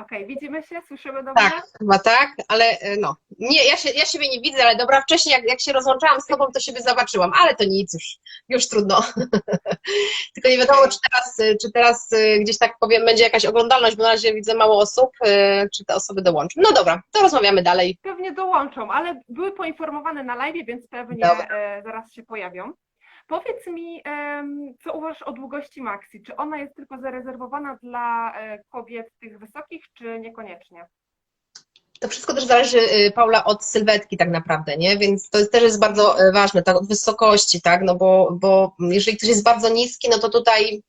Okej, widzimy się, słyszymy dobrze? Tak, chyba tak, ale e, no. Nie, ja, się, ja siebie nie widzę, ale dobra, wcześniej jak, jak się rozłączałam z tobą, to siebie zobaczyłam, ale to nic już, już trudno. Tylko nie wiadomo, czy teraz, e, czy teraz e, gdzieś tak powiem, będzie jakaś oglądalność, bo na razie widzę mało osób, czy te osoby dołączą. No dobra, to rozmawiamy dalej. Pewnie dołączą, ale były poinformowane na live, więc pewnie Dobra. zaraz się pojawią. Powiedz mi, co uważasz o długości maxi? Czy ona jest tylko zarezerwowana dla e, kobiet tych wysokich, czy niekoniecznie? To wszystko też zależy, y, Paula, od sylwetki tak naprawdę, nie? Więc to jest, też jest bardzo y, ważne, tak, od wysokości, tak? No bo, bo jeżeli ktoś jest bardzo niski, no to tutaj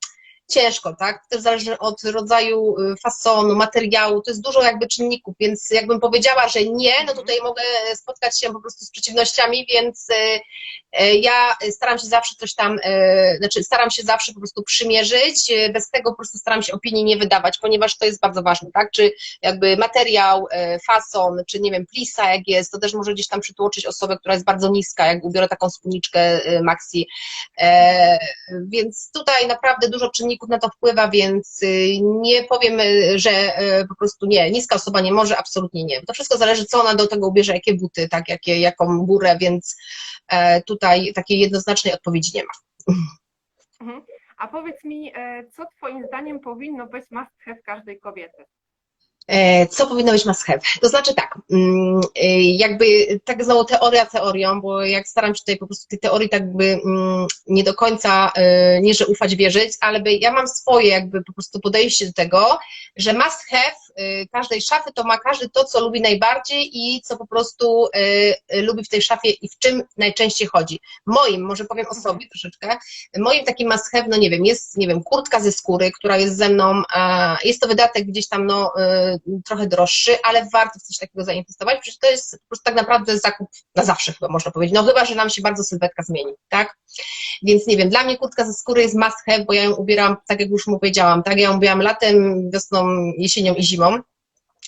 ciężko, tak? To też zależy od rodzaju y, fasonu, materiału, to jest dużo jakby czynników, więc jakbym powiedziała, że nie, no tutaj mogę spotkać się po prostu z przeciwnościami, więc y, y, ja staram się zawsze coś tam, znaczy staram się zawsze po prostu przymierzyć, bez tego po prostu staram się opinii nie wydawać, ponieważ to jest bardzo ważne, tak? Czy jakby materiał, fason, czy nie wiem, plisa jak jest, to też może gdzieś tam przytłoczyć osobę, która jest bardzo niska, jak ubiorę taką spódniczkę maxi. E, Więc tutaj naprawdę dużo czynników na to wpływa, więc y, nie powiem, y, że e, po prostu nie, niska osoba nie może, absolutnie nie. To wszystko zależy, co ona do tego ubierze, jakie buty, tak, jakie, jaką górę, więc e, tutaj takiej jednoznacznej odpowiedzi nie ma. Mhm. A powiedz mi, e, co Twoim zdaniem powinno być must have każdej kobiety? E, Co powinno być must have? To znaczy tak, mm, e, jakby tak znowu teoria teorią, bo jak staram się tutaj po prostu tej teorii tak jakby mm, nie do końca, e, nie że ufać, wierzyć, ale by, ja mam swoje jakby po prostu podejście do tego, że must have każdej szafy to ma każdy to, co lubi najbardziej i co po prostu e, lubi w tej szafie i w czym najczęściej chodzi. Moim, może powiem o sobie troszeczkę, moim takim must have, no nie wiem, jest, nie wiem, kurtka ze skóry, która jest ze mną, jest to wydatek gdzieś tam, no, y, trochę droższy, ale warto w coś takiego zainwestować, przecież to jest po prostu tak naprawdę zakup na zawsze chyba można powiedzieć, no chyba, że nam się bardzo sylwetka zmieni, tak? Więc nie wiem, dla mnie kurtka ze skóry jest must have, bo ja ją ubieram, tak jak już mu powiedziałam, tak, ja ją ubieram latem, wiosną, jesienią i zimą,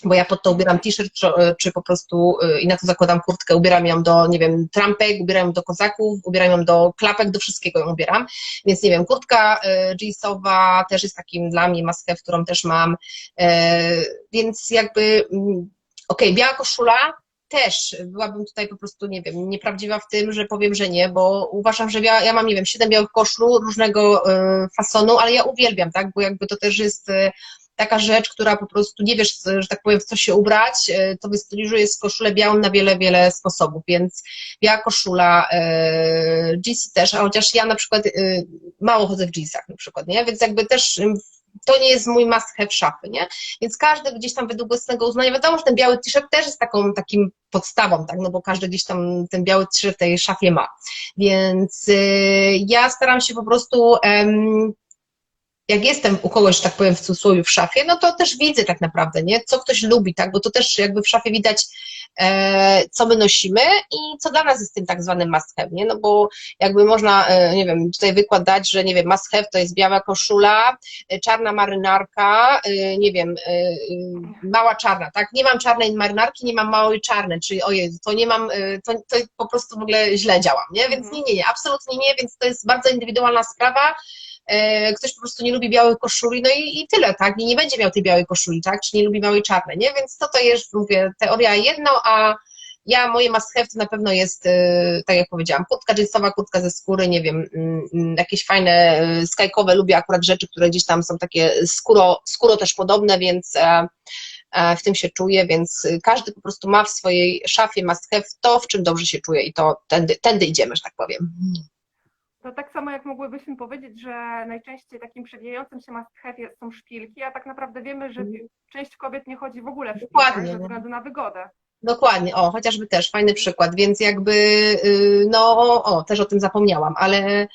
bo ja pod to ubieram t-shirt, czy, czy po prostu y, i na to zakładam kurtkę, ubieram ją do, nie wiem, trampek, ubieram ją do kozaków, ubieram ją do klapek, do wszystkiego ją ubieram, więc nie wiem, kurtka y, jeansowa też jest takim dla mnie maskę, którą też mam, e, więc jakby, mm, okej, biała koszula, też byłabym tutaj po prostu, nie wiem, nieprawdziwa w tym, że powiem, że nie, bo uważam, że ja, ja mam, nie wiem, siedem białych koszul różnego e, fasonu, ale ja uwielbiam, tak, bo jakby to też jest e, taka rzecz, która po prostu nie wiesz, że tak powiem, w co się ubrać, e, to wystyliżujesz koszulę białą na wiele, wiele sposobów, więc biała koszula, e, jeansy też, a chociaż ja na przykład e, mało chodzę w jeansach na przykład, nie, więc jakby też to nie jest mój must have szafy, nie? Więc każdy gdzieś tam według własnego uznania, wiadomo, że ten biały t-shirt też jest taką, takim podstawą, tak, no bo każdy gdzieś tam ten biały t-shirt w tej szafie ma. Więc y, ja staram się po prostu jak jestem u kogoś, tak powiem, w cudzysłowie w szafie, no to też widzę tak naprawdę, nie? Co ktoś lubi, tak? Bo to też jakby w szafie widać, e, co my nosimy i co dla nas jest tym tak zwanym must have, nie? No bo jakby można, e, nie wiem, tutaj wykład dać, że nie wiem, must have to jest biała koszula, e, czarna marynarka, e, nie wiem, e, e, mała czarna, tak? Nie mam czarnej marynarki, nie mam małej czarnej, czyli ojej, to nie mam, to, to po prostu w ogóle źle działam, nie? Więc nie, nie, nie, absolutnie nie, więc to jest bardzo indywidualna sprawa, ktoś po prostu nie lubi białej koszuli, no i, i tyle, tak? I nie będzie miał tej białej koszuli, tak? Czy nie lubi małej czarnej, nie? Więc to to jest, mówię, teoria jedno, a ja, moje must have to na pewno jest, e, tak jak powiedziałam, kurtka jeansowa, kurtka ze skóry, nie wiem, mm, mm, jakieś fajne e, skajkowe, lubię akurat rzeczy, które gdzieś tam są takie skóro, skóro też podobne, więc e, e, w tym się czuję, więc każdy po prostu ma w swojej szafie must have to, w czym dobrze się czuje i to tędy, tędy idziemy, że tak powiem. To tak samo jak mogłybyśmy powiedzieć, że najczęściej takim przewijającym się must have są szpilki, a tak naprawdę wiemy, że część kobiet nie chodzi w ogóle w szpilkach Dokładnie, ze no. względu na wygodę. Dokładnie, o, chociażby też, fajny przykład, więc jakby, y, no, o, też o tym zapomniałam, ale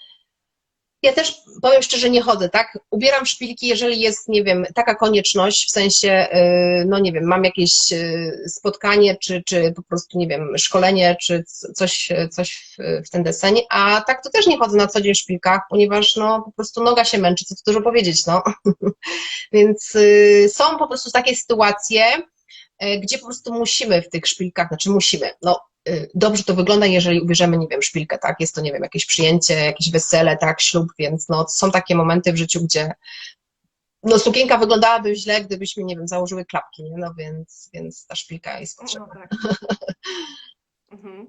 ja też powiem szczerze, nie chodzę, tak? Ubieram szpilki, jeżeli jest, nie wiem, taka konieczność, w sensie, y, no nie wiem, mam jakieś y, spotkanie, czy, czy po prostu, nie wiem, szkolenie, czy coś, coś w, ten deseń, a tak to też nie chodzę na co dzień w szpilkach, ponieważ, no, po prostu noga się męczy, co tu dużo powiedzieć, no. Więc y, są po prostu takie sytuacje, gdzie po prostu musimy w tych szpilkach, znaczy musimy, no dobrze to wygląda, jeżeli ubierzemy, nie wiem, szpilkę, tak, jest to, nie wiem, jakieś przyjęcie, jakieś wesele, tak, ślub, więc no są takie momenty w życiu, gdzie no sukienka wyglądałaby źle, gdybyśmy, nie wiem, założyły klapki, nie? No więc, więc ta szpilka jest No potrzebna. tak. Mhm.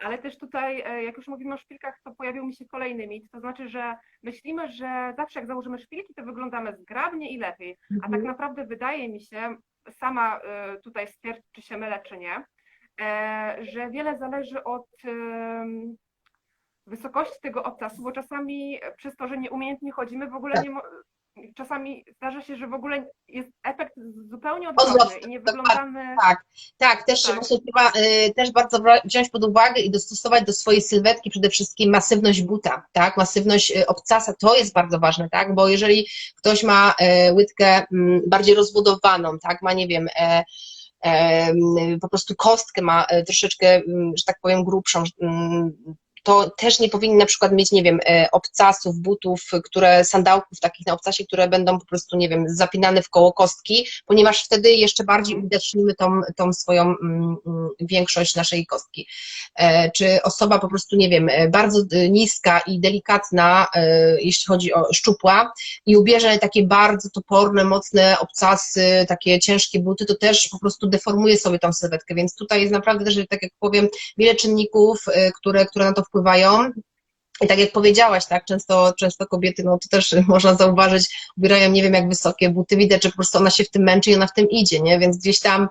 Ale też tutaj, e, jak już mówimy o szpilkach, to pojawił mi się kolejny mit, to znaczy, że myślimy, że zawsze jak założymy szpilki, to wyglądamy zgrabnie i lepiej. A tak Mhm. naprawdę wydaje mi się, sama e, tutaj stwierdź, czy się mylę, czy nie, że wiele zależy od wysokości tego obcasu, bo czasami przez to, że nieumiejętnie chodzimy, w ogóle Tak. nie czasami zdarza się, że w ogóle jest efekt zupełnie Odwrotny, i nie wyglądamy Tak, tak, też Tak. właśnie trzeba y, też bardzo wziąć pod uwagę i dostosować do swojej sylwetki przede wszystkim masywność buta, tak, masywność y, obcasa, to jest bardzo ważne, tak, bo jeżeli ktoś ma y, łydkę mm, bardziej rozbudowaną, tak, ma, nie wiem, e, e, m, po prostu kostkę ma e, troszeczkę, mm, że tak powiem, grubszą, mm, to też nie powinni na przykład mieć, nie wiem, e, obcasów, butów, które, sandałków takich na obcasie, które będą po prostu, nie wiem, zapinane w koło kostki, ponieważ wtedy jeszcze bardziej uwidocznimy tą, tą swoją mm, mm, większość naszej kostki. E, Czy osoba po prostu, nie wiem, e, bardzo e, niska i delikatna, e, jeśli chodzi o szczupła, i ubierze takie bardzo toporne, mocne obcasy, takie ciężkie buty, to też po prostu deformuje sobie tą sylwetkę, więc tutaj jest naprawdę też, tak jak powiem, wiele czynników, które, które na to wpływają. I tak jak powiedziałaś, tak, często, często kobiety, no to też można zauważyć, ubierają nie wiem jak wysokie buty, widać, że po prostu ona się w tym męczy i ona w tym idzie, nie, więc gdzieś tam,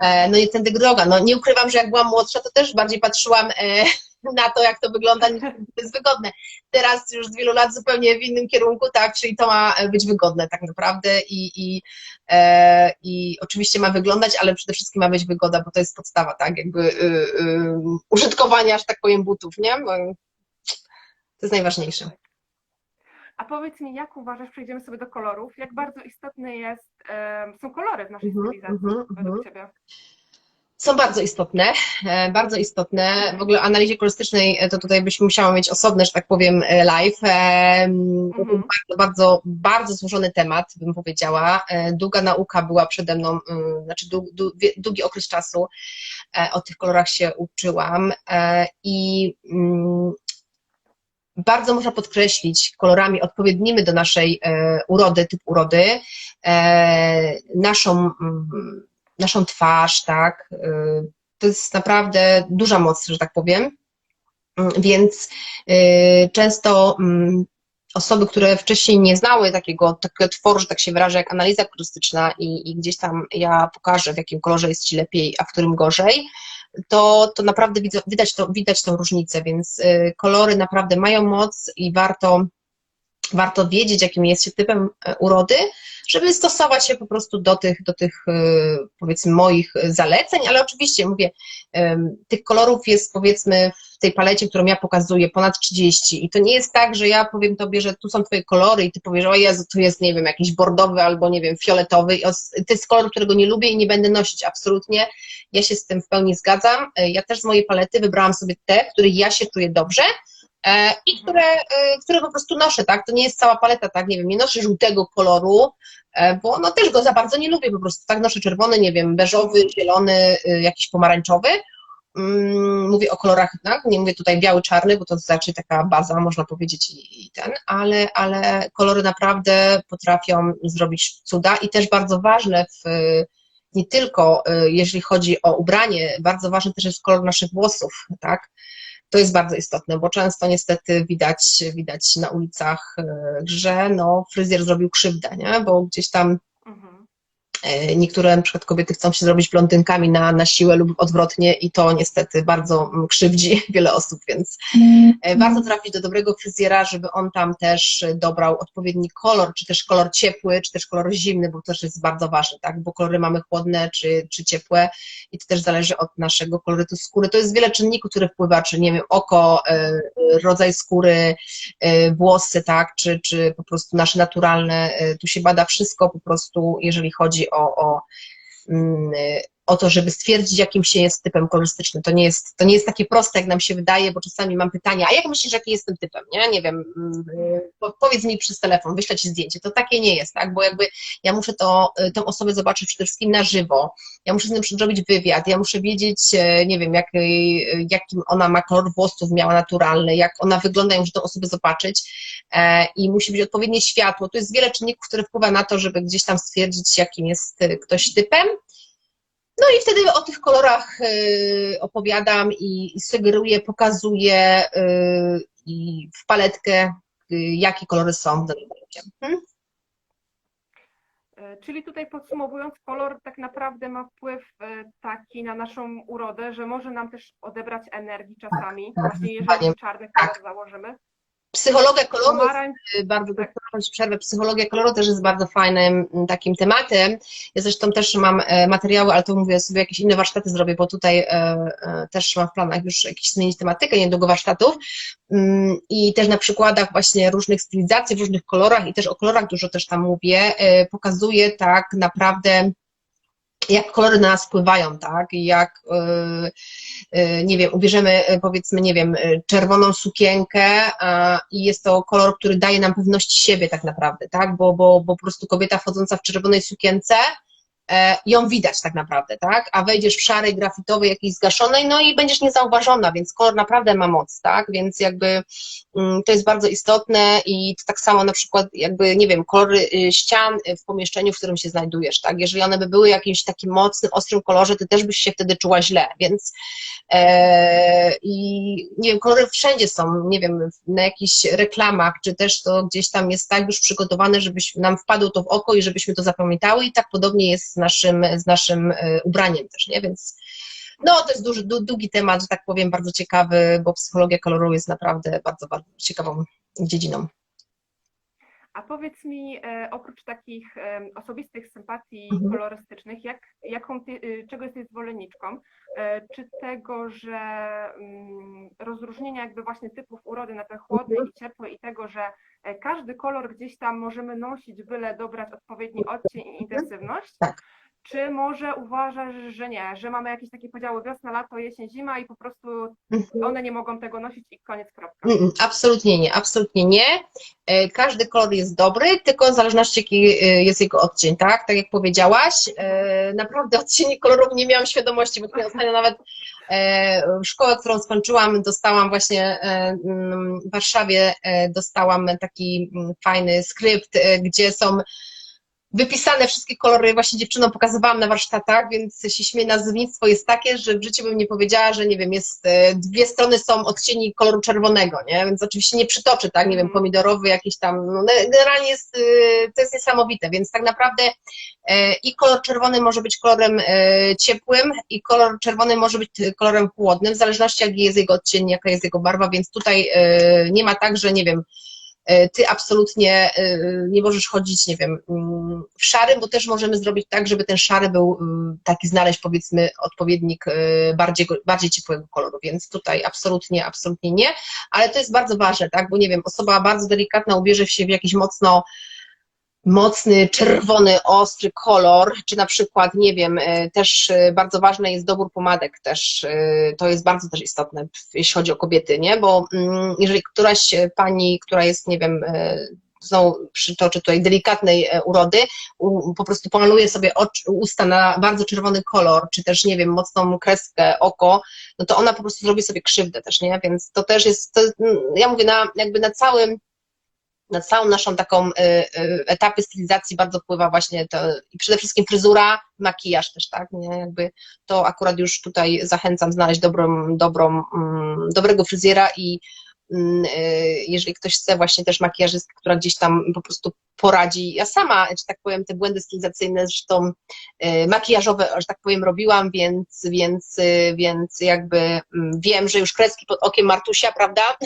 e, no nie tędy droga, no nie ukrywam, że jak byłam młodsza, to też bardziej patrzyłam e, na to, jak to wygląda, niż to jest wygodne. Teraz już z wielu lat zupełnie w innym kierunku, tak, czyli to ma być wygodne tak naprawdę i, i, e, i oczywiście ma wyglądać, ale przede wszystkim ma być wygoda, bo to jest podstawa, tak, jakby y, y, użytkowania, że tak powiem, butów, nie? To jest najważniejsze. A powiedz mi, jak uważasz, przejdziemy sobie do kolorów, jak bardzo istotne jest, są kolory w naszej Mhm, stylizacji mhm, według mhm. Ciebie? Są bardzo istotne, e, bardzo istotne. W ogóle analizie kolorystycznej e, to tutaj byśmy musiały mieć osobne, że tak powiem, e, live. Mhm. bardzo, bardzo, bardzo złożony temat, bym powiedziała. Długa nauka była przede mną, mm, znaczy długi okres czasu o tych kolorach się uczyłam i mm, bardzo można podkreślić kolorami odpowiednimi do naszej urody, typ urody, naszą, mm, naszą twarz, tak. E, To jest naprawdę duża moc, że tak powiem. Więc e, często mm, osoby, które wcześniej nie znały takiego, takiego tworu, że tak się wyrażę, jak analiza kolorystyczna i, i gdzieś tam ja pokażę, w jakim kolorze jest Ci lepiej, a w którym gorzej, to, to naprawdę widać, to, widać tą różnicę, więc y, kolory naprawdę mają moc i warto, warto wiedzieć, jakim jest się typem e, urody, żeby stosować się po prostu do tych, do tych y, powiedzmy moich zaleceń, ale oczywiście mówię, tych kolorów jest powiedzmy w tej palecie, którą ja pokazuję, ponad 30 i to nie jest tak, że ja powiem Tobie, że tu są Twoje kolory i Ty powiesz, o Jezu, tu jest, nie wiem, jakiś bordowy albo, nie wiem, fioletowy. To jest kolor, którego nie lubię i nie będę nosić, absolutnie, ja się z tym w pełni zgadzam. E, Ja też z mojej palety wybrałam sobie te, w których ja się czuję dobrze. e, i które, e, które po prostu noszę, tak? To nie jest cała paleta, tak? Nie wiem, nie noszę żółtego koloru, e, bo no też go za bardzo nie lubię po prostu, tak? Noszę czerwony, nie wiem, beżowy, zielony, y, jakiś pomarańczowy. Mm, Mówię o kolorach, tak? Nie mówię tutaj biały, czarny, bo to znaczy taka baza, można powiedzieć, i, i ten, ale, ale kolory naprawdę potrafią zrobić cuda i też bardzo ważne w nie tylko y, jeżeli chodzi o ubranie, bardzo ważny też jest kolor naszych włosów, tak? To jest bardzo istotne, bo często niestety widać, widać na ulicach, że no, fryzjer zrobił krzywdę, nie? Bo gdzieś tam niektóre na przykład kobiety chcą się zrobić blondynkami na, na siłę lub odwrotnie i to niestety bardzo mm, krzywdzi wiele osób, więc E, Warto trafić do dobrego fryzjera, żeby on tam też e, dobrał odpowiedni kolor, czy też kolor ciepły, czy też kolor zimny, bo to też jest bardzo ważne, tak? Bo kolory mamy chłodne czy, czy ciepłe i to też zależy od naszego kolorytu skóry. To jest wiele czynników, które wpływa, czy nie wiem, oko, e, rodzaj skóry, e, włosy, tak? Czy, czy po prostu nasze naturalne. e, Tu się bada wszystko po prostu, jeżeli chodzi o, o mm, o to, żeby stwierdzić, jakim się jest typem kolorystycznym. To nie jest, to nie jest takie proste, jak nam się wydaje, bo czasami mam pytania, a jak myślisz, jaki jestem typem? Nie, nie wiem, mm, po- powiedz mi przez telefon, wyślę ci zdjęcie. To takie nie jest, tak? Bo jakby ja muszę to, y, tę osobę zobaczyć przede wszystkim na żywo. Ja muszę z nią zrobić wywiad, ja muszę wiedzieć, e, nie wiem, jak, y, jakim ona ma kolor włosów, miała naturalny, jak ona wygląda, ja muszę tę osobę zobaczyć e, i musi być odpowiednie światło. To jest wiele czynników, które wpływa na to, żeby gdzieś tam stwierdzić, jakim jest y, ktoś typem. No i wtedy o tych kolorach y, opowiadam i, sugeruję, pokazuję y, i w paletkę, y, jakie kolory są w danym. Hmm? E, Czyli tutaj podsumowując, kolor tak naprawdę ma wpływ e, taki na naszą urodę, że może nam też odebrać energii czasami, tak, właśnie zdecydowanie. jeżeli czarny kolor założymy. Psychologia koloru y, bardzo, przepraszam, przerwę, psychologia koloru też jest bardzo fajnym mm, takim tematem. Ja zresztą też mam e, materiały, ale to mówię sobie jakieś inne warsztaty zrobię, bo tutaj e, e, też mam w planach już jakieś zmienić tematykę, niedługo warsztatów. Mm, i też na przykładach właśnie różnych stylizacji w różnych kolorach i też o kolorach dużo też tam mówię, pokazuję tak naprawdę jak kolory na nas wpływają, tak? Jak, yy, yy, nie wiem, ubierzemy, yy, powiedzmy, nie wiem, czerwoną sukienkę i jest to kolor, który daje nam pewności siebie tak naprawdę, tak? Bo, bo, bo po prostu kobieta wchodząca w czerwonej sukience, e, ją widać tak naprawdę, tak? A wejdziesz w szarej, grafitowej, jakiejś zgaszonej, no i będziesz niezauważona, więc kolor naprawdę ma moc, tak? Więc jakby to jest bardzo istotne i tak samo na przykład jakby, nie wiem, kolory y, ścian y, w pomieszczeniu, w którym się znajdujesz, tak? Jeżeli one by były jakimś takim mocnym, ostrym kolorze, ty też byś się wtedy czuła źle, więc e, i nie wiem, kolory wszędzie są, nie wiem, na jakichś reklamach, czy też to gdzieś tam jest tak już przygotowane, żebyś nam wpadło to w oko i żebyśmy to zapamiętały i tak podobnie jest z naszym, z naszym e, ubraniem też, nie? Więc no, to jest duży, du- długi temat, że tak powiem, bardzo ciekawy, bo psychologia koloru jest naprawdę bardzo, bardzo ciekawą dziedziną. a powiedz mi, e, oprócz takich e, osobistych sympatii Mhm. kolorystycznych, jak, jaką ty, e, czego jesteś zwolenniczką? Czy tego, że mm, rozróżnienia jakby właśnie typów urody na te chłodne Mhm. i ciepłe i tego, że każdy kolor gdzieś tam możemy nosić, byle dobrać odpowiedni odcień i intensywność? Tak. Czy może uważasz, że nie, że mamy jakieś takie podziały wiosna, lato, jesień, zima i po prostu Mhm. one nie mogą tego nosić i koniec, kropka? Absolutnie nie, absolutnie nie. E, Każdy kolor jest dobry, tylko w zależności jaki e, jest jego odcień, tak? Tak jak powiedziałaś, e, naprawdę odcieni kolorów nie miałam świadomości, bo tutaj ostatnio nawet szkołę, którą skończyłam, dostałam właśnie mm, w Warszawie, dostałam taki mm, fajny skrypt, gdzie są wypisane wszystkie kolory, właśnie dziewczynom pokazywałam na warsztatach, więc się śmieję, nazewnictwo jest takie, że w życiu bym nie powiedziała, że nie wiem, jest, e, dwie strony są odcieni koloru czerwonego, nie, więc oczywiście nie przytoczy, tak, nie wiem, Mhm. pomidorowy jakiś tam, no, generalnie jest, e, to jest niesamowite, więc tak naprawdę e, i kolor czerwony może być kolorem ciepłym i kolor czerwony może być kolorem chłodnym, w zależności jaki jest jego odcień, jaka jest jego barwa, więc tutaj nie ma tak, że nie wiem, ty absolutnie e, nie możesz chodzić, nie wiem, mm, w szarym, bo też możemy zrobić tak, żeby ten szary był mm, taki, znaleźć powiedzmy odpowiednik e, bardziej, bardziej ciepłego koloru, więc tutaj absolutnie, absolutnie nie, ale to jest bardzo ważne, tak, bo nie wiem, osoba bardzo delikatna ubierze się w jakiś mocno mocny, czerwony, ostry kolor, czy na przykład, nie wiem, e, też e, bardzo ważny jest dobór pomadek też, e, to jest bardzo też istotne, jeśli chodzi o kobiety, nie, bo mm, jeżeli któraś pani, która jest, nie wiem, znowu przytoczę tutaj delikatnej urody, po prostu pomaluje sobie usta na bardzo czerwony kolor, czy też, nie wiem, mocną kreskę, oko, no to ona po prostu zrobi sobie krzywdę też, nie, więc to też jest, to, mm, ja mówię, na, jakby na całym na całą naszą taką y, y, etapy stylizacji bardzo wpływa właśnie to i przede wszystkim fryzura, makijaż też, tak, nie, jakby to akurat już tutaj zachęcam znaleźć dobrą, dobrą, mm, dobrego fryzjera i jeżeli ktoś chce właśnie też makijażystkę, która gdzieś tam po prostu poradzi, ja sama, że tak powiem, te błędy stylizacyjne zresztą y, makijażowe, że tak powiem, robiłam, więc, więc, y, więc jakby mm, wiem, że już kreski pod okiem Martusia, prawda,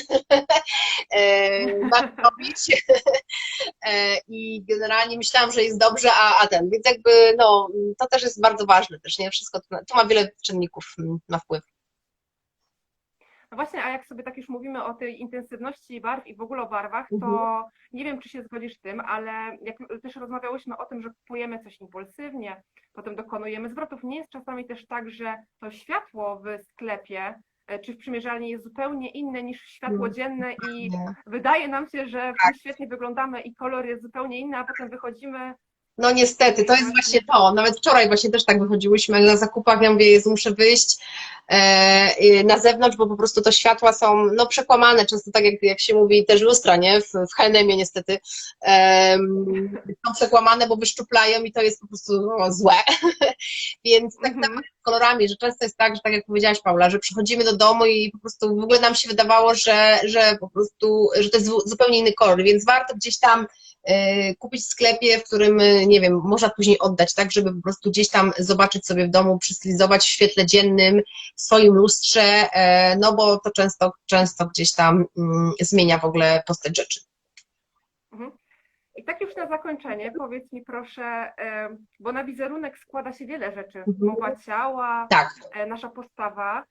warto robić i generalnie myślałam, że jest dobrze, a, a ten, więc jakby no, to też jest bardzo ważne też, nie? Wszystko, to, to ma wiele czynników, mm, ma wpływ. No właśnie, a jak sobie tak już mówimy o tej intensywności barw i w ogóle o barwach, to Mhm. nie wiem, czy się zgodzisz z tym, ale jak też rozmawiałyśmy o tym, że kupujemy coś impulsywnie, potem dokonujemy zwrotów, nie jest czasami też tak, że to światło w sklepie e, czy w przymierzalni jest zupełnie inne niż światło dzienne i wydaje nam się, że Tak. świetnie wyglądamy i kolor jest zupełnie inny, a potem wychodzimy No niestety, to jest właśnie to. Nawet wczoraj właśnie też tak wychodziłyśmy na zakupach, ja mówię, Jezu, muszę wyjść e, na zewnątrz, bo po prostu to światła są no, przekłamane, często tak jak, jak się mówi, też lustra, nie? W, w H&M-ie niestety em, są przekłamane, bo wyszczuplają i to jest po prostu no, złe. Więc tak Mhm. naprawdę z kolorami, że często jest tak, że tak jak powiedziałaś Paula, że przychodzimy do domu i po prostu w ogóle nam się wydawało, że, że po prostu, że to jest zu- zupełnie inny kolor, więc warto gdzieś tam kupić w sklepie, w którym, e, nie wiem, można później oddać, tak, żeby po prostu gdzieś tam zobaczyć sobie w domu, przystylizować w świetle dziennym, w swoim lustrze, e, no bo to często, często gdzieś tam mm, zmienia w ogóle postać rzeczy. Mhm. I tak już na zakończenie, powiedz mi proszę, bo na wizerunek składa się wiele rzeczy. Mhm. Mowa ciała, Tak, nasza postawa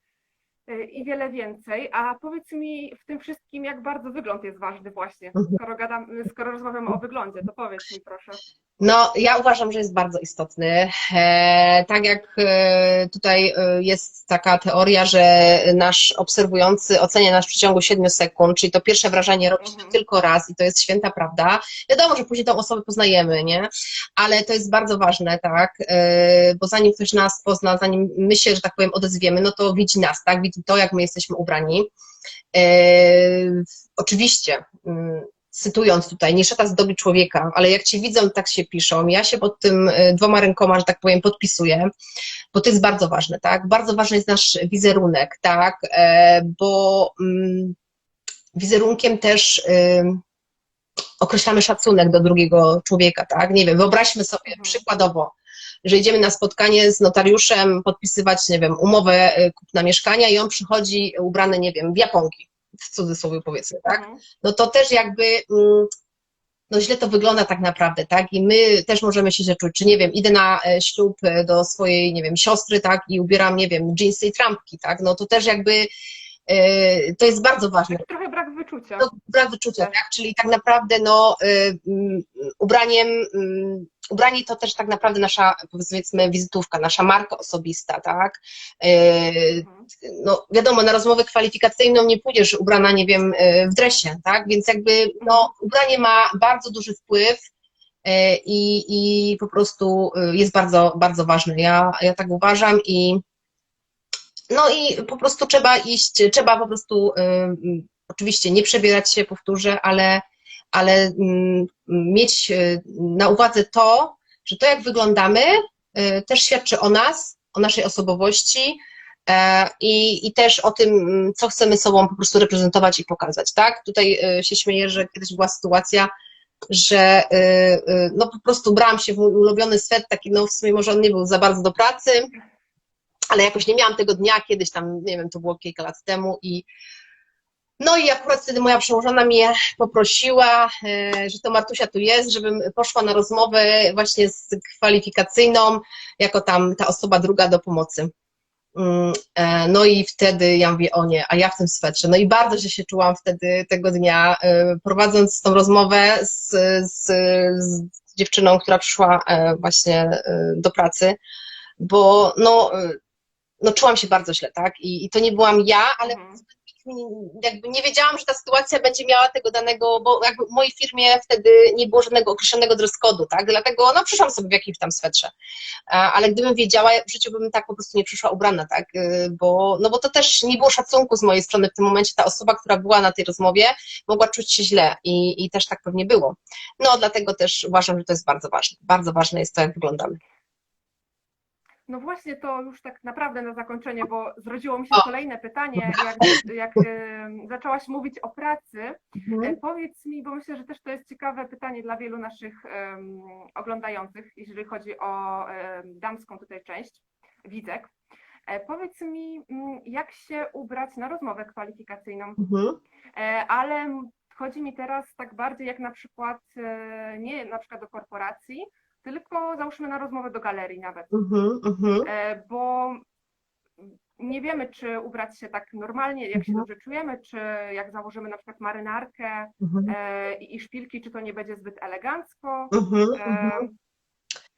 i wiele więcej. A powiedz mi w tym wszystkim, jak bardzo wygląd jest ważny właśnie. Mhm. Skoro, gadam, skoro rozmawiamy o wyglądzie, to powiedz mi proszę. No, ja uważam, że jest bardzo istotny. E, tak jak e, tutaj e, jest taka teoria, że nasz obserwujący ocenia nas w przeciągu 7 sekund, czyli to pierwsze wrażenie robi się Mhm. tylko raz i to jest święta prawda. Wiadomo, że później tą osobę poznajemy, nie? Ale to jest bardzo ważne, tak? Bo zanim ktoś nas pozna, zanim my się, że tak powiem, odezwiemy, no to widzi nas, tak? Widzi to, jak my jesteśmy ubrani. Oczywiście, mm, cytując tutaj, nie szata zdobi człowieka, ale jak cię widzą, tak się piszą. Ja się pod tym e, dwoma rękoma, że tak powiem, podpisuję, bo to jest bardzo ważne, tak? Bardzo ważny jest nasz wizerunek, tak? E, Bo mm, wizerunkiem też ym, określamy szacunek do drugiego człowieka, tak? Nie wiem, wyobraźmy sobie Mhm. przykładowo, że idziemy na spotkanie z notariuszem, podpisywać, nie wiem, umowę y, kupna mieszkania i on przychodzi ubrany, nie wiem, w japonki, w cudzysłowie powiedzmy, tak? Mhm. no to też jakby mm, no źle to wygląda tak naprawdę, tak? I my też możemy się źle czuć, czy nie wiem, idę na e, ślub e, do swojej, nie wiem, siostry, tak? I ubieram, nie wiem, jeansy i trampki, tak? No to też jakby to jest bardzo ważne. Trochę brak wyczucia. Brak wyczucia, tak? Czyli tak naprawdę, no, y, mm, ubraniem, mm, ubranie to też tak naprawdę nasza, powiedzmy, wizytówka, nasza marka osobista, tak? Mhm. no wiadomo, na rozmowę kwalifikacyjną nie pójdziesz ubrana, nie wiem, w dresie, tak? Więc jakby, no, ubranie ma bardzo duży wpływ i, i po prostu jest bardzo, bardzo ważne. Ja, ja tak uważam i no i po prostu trzeba iść, trzeba po prostu y, y, oczywiście nie przebierać się, powtórzę, ale, ale mm, mieć y, na uwadze to, że to jak wyglądamy też świadczy o nas, o naszej osobowości e, i, i też o tym, mm, co chcemy sobą po prostu reprezentować i pokazać, tak? Tutaj się śmieję, że kiedyś była sytuacja, że no po prostu brałam się w ulubiony swet, taki no w sumie może on nie był za bardzo do pracy, ale jakoś nie miałam tego dnia, kiedyś tam, nie wiem, to było kilka lat temu i no i akurat wtedy moja przełożona mnie poprosiła, e, że to Martusia tu jest, żebym poszła na rozmowę właśnie z kwalifikacyjną, jako tam ta osoba druga do pomocy. Mm, e, No i wtedy ja mówię, o nie, a ja w tym swetrze. No i bardzo się czułam wtedy tego dnia, e, prowadząc tą rozmowę z, z, z dziewczyną, która przyszła właśnie do pracy, bo no, no czułam się bardzo źle, tak? I, i to nie byłam ja, ale Mhm. jakby nie wiedziałam, że ta sytuacja będzie miała tego danego, bo jakby w mojej firmie wtedy nie było żadnego określonego dress code'u, tak? Dlatego no przyszłam sobie w jakimś tam swetrze. A, Ale gdybym wiedziała, w życiu bym tak po prostu nie przyszła ubrana, tak? Y, Bo, no bo to też nie było szacunku z mojej strony w tym momencie. Ta osoba, która była na tej rozmowie, mogła czuć się źle i, i też tak pewnie było. No dlatego też uważam, że to jest bardzo ważne. Bardzo ważne jest to, jak wyglądamy. No właśnie to już tak naprawdę na zakończenie, bo zrodziło mi się kolejne pytanie, jak, jak zaczęłaś mówić o pracy. E, Powiedz mi, bo myślę, że też to jest ciekawe pytanie dla wielu naszych oglądających, jeżeli chodzi o damską tutaj część, widzek. E, Powiedz mi, mm, jak się ubrać na rozmowę kwalifikacyjną, Mhm. E, ale chodzi mi teraz tak bardziej jak na przykład, nie na przykład do korporacji, tylko załóżmy na rozmowę do galerii nawet. Mhm. Mhm. E, bo nie wiemy, czy ubrać się tak normalnie, jak się Mhm. dobrze czujemy, czy jak założymy na przykład marynarkę Mhm. e, i, i szpilki, czy to nie będzie zbyt elegancko. Mhm. E, Mhm.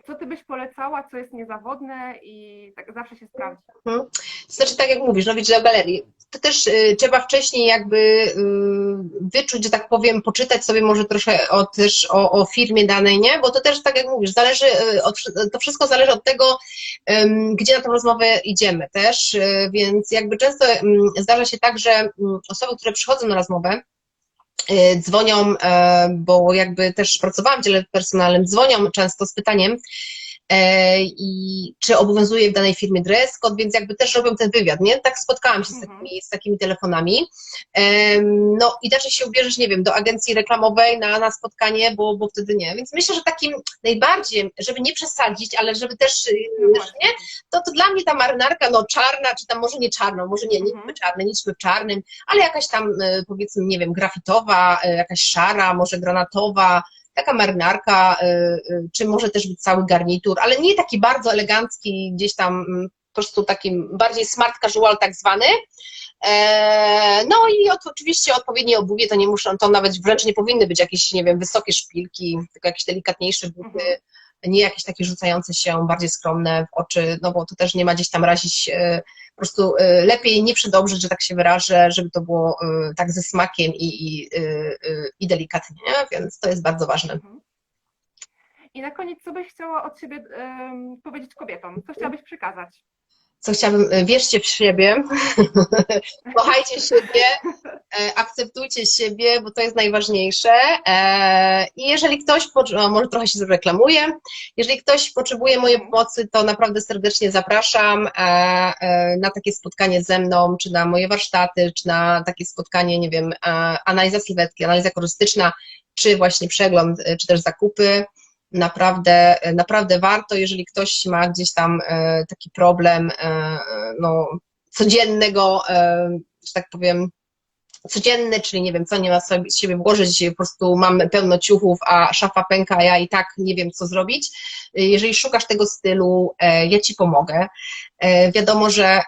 co ty byś polecała, co jest niezawodne i tak zawsze się sprawdzi? To znaczy, tak jak mówisz, no widzisz, w galerii, to też y, trzeba wcześniej jakby y, wyczuć, że tak powiem, poczytać sobie może troszkę o, też o, o firmie danej, nie? Bo to też, tak jak mówisz, zależy, y, od, to wszystko zależy od tego, gdzie na tą rozmowę idziemy też, więc jakby często zdarza się tak, że osoby, które przychodzą na rozmowę, dzwonią, e, bo jakby też pracowałam w dziele personalnym, dzwonią często z pytaniem, i czy obowiązuje w danej firmie dress code, więc jakby też robią ten wywiad, nie? Tak spotkałam się z Mhm. takimi, z takimi telefonami. No i inaczej się ubierzesz, nie wiem, do agencji reklamowej na, na spotkanie, bo, bo wtedy nie. Więc myślę, że takim najbardziej, żeby nie przesadzić, ale żeby też, y, No nie? To, to dla mnie ta marynarka, no czarna, czy tam może nie czarna, może nie, nie Mhm. czarne, idźmy w czarnym, ale jakaś tam y, powiedzmy, nie wiem, grafitowa, y, jakaś szara, może granatowa, taka marynarka, y, y, czy może też być cały garnitur, ale nie taki bardzo elegancki, gdzieś tam mm, po prostu takim bardziej smart casual tak zwany. E, No i oczywiście odpowiednie obuwie to nie muszą, to nawet wręcz nie powinny być jakieś, nie wiem, wysokie szpilki, tylko jakieś delikatniejsze buty, Mhm. nie jakieś takie rzucające się, bardziej skromne w oczy, no bo to też nie ma gdzieś tam razić, e, po prostu e, lepiej nie przedobrzyć, że tak się wyrażę, żeby to było e, tak ze smakiem i, i, e, i delikatnie, nie? więc to jest bardzo ważne. Mhm. I na koniec, co byś chciała od siebie em, powiedzieć kobietom? Co chciałabyś przekazać? Co chciałabym, e, wierzcie w siebie, kochajcie siebie, e, akceptujcie siebie, bo to jest najważniejsze. E, I jeżeli ktoś, może trochę się reklamuje, jeżeli ktoś potrzebuje mojej pomocy, to naprawdę serdecznie zapraszam na takie spotkanie ze mną, czy na moje warsztaty, czy na takie spotkanie, nie wiem, analiza sylwetki, analiza korystyczna, czy właśnie przegląd, czy też zakupy. Naprawdę, naprawdę warto, jeżeli ktoś ma gdzieś tam e, taki problem, e, no, codziennego, e, że tak powiem, codzienny, czyli nie wiem, co nie ma sobie, z siebie włożyć, po prostu mam pełno ciuchów, a szafa pęka, a ja i tak nie wiem, co zrobić. Jeżeli szukasz tego stylu, ja Ci pomogę. Wiadomo, że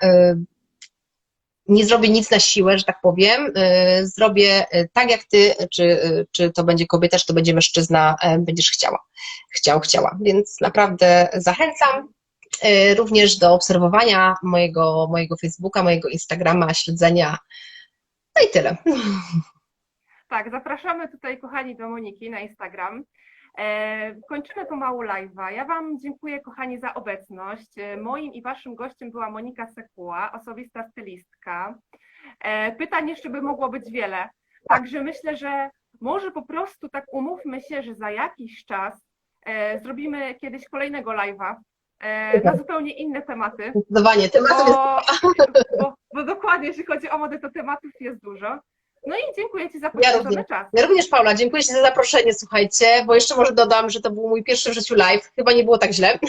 nie zrobię nic na siłę, że tak powiem. E, Zrobię e, tak jak Ty, czy, e, czy to będzie kobieta, czy to będzie mężczyzna, będziesz chciała. Chciał, chciała. Więc naprawdę zachęcam również do obserwowania mojego, mojego Facebooka, mojego Instagrama, śledzenia. No i tyle. Tak, zapraszamy tutaj, kochani, do Moniki na Instagram. E, kończymy pomału live'a. Ja Wam dziękuję, kochani, za obecność. E, moim i Waszym gościem była Monika Sekuła, osobista stylistka. E, pytań jeszcze by mogło być wiele. Także myślę, że może po prostu tak umówmy się, że za jakiś czas zrobimy kiedyś kolejnego live'a na zupełnie inne tematy. Zdecydowanie. Tematów jest Bo, bo, bo dokładnie, jeśli chodzi o modę, to tematów jest dużo. No i dziękuję Ci za poświęcony również. czas. Ja również, Paula, dziękuję Ci za zaproszenie, słuchajcie, bo jeszcze może dodam, że to był mój pierwszy w życiu live. Chyba nie było tak źle,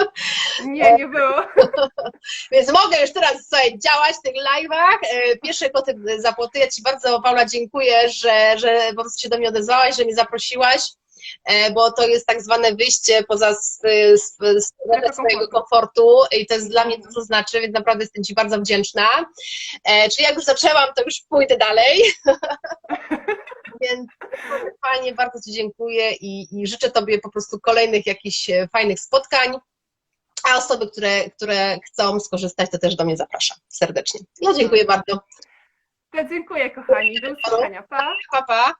Nie, nie było. więc mogę już teraz sobie działać w tych live'ach. E, Pierwsze koty za płoty. Ja Ci bardzo, Paula, dziękuję, że, że po prostu się do mnie odezwałaś, że mnie zaprosiłaś, bo to jest tak zwane wyjście poza s- s- strefę swojego komfortu i to jest dla mnie dużo znaczy, więc naprawdę jestem Ci bardzo wdzięczna. E, Czyli jak już zaczęłam, to już pójdę dalej. Więc fajnie, bardzo Ci dziękuję i, i życzę Tobie po prostu kolejnych jakichś e, fajnych spotkań. A osoby, które, które chcą skorzystać, to też do mnie zapraszam serdecznie. No, dziękuję bardzo. To dziękuję, kochani. Do usłyszenia. Pa. Pa, pa.